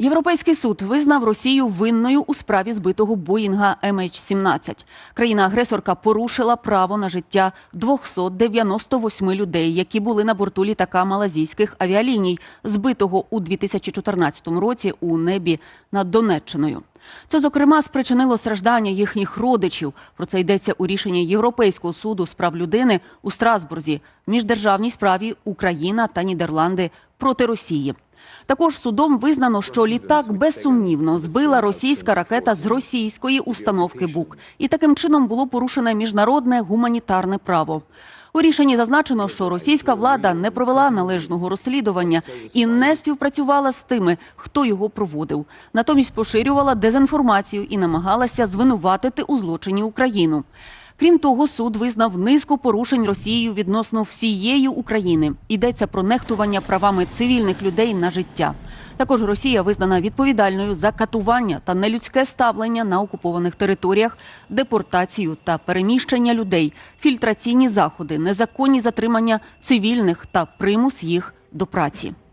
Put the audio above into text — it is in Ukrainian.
Європейський суд визнав Росію винною у справі збитого Боїнга MH17. Країна-агресорка порушила право на життя 298 людей, які були на борту літака малазійських авіаліній, збитого у 2014 році у небі над Донеччиною. Це, зокрема, спричинило страждання їхніх родичів. Про це йдеться у рішенні Європейського суду з прав людини у Страсбурзі в міждержавній справі Україна та Нідерланди проти Росії. Також судом визнано, що літак безсумнівно збила російська ракета з російської установки БУК, і таким чином було порушене міжнародне гуманітарне право. У рішенні зазначено, що російська влада не провела належного розслідування і не співпрацювала з тими, хто його проводив. Натомість поширювала дезінформацію і намагалася звинуватити у злочині Україну. Крім того, суд визнав низку порушень Росією відносно всієї України. Йдеться про нехтування правами цивільних людей на життя. Також Росія визнана відповідальною за катування та нелюдське ставлення на окупованих територіях, депортацію та переміщення людей, фільтраційні заходи, незаконні затримання цивільних та примус їх до праці.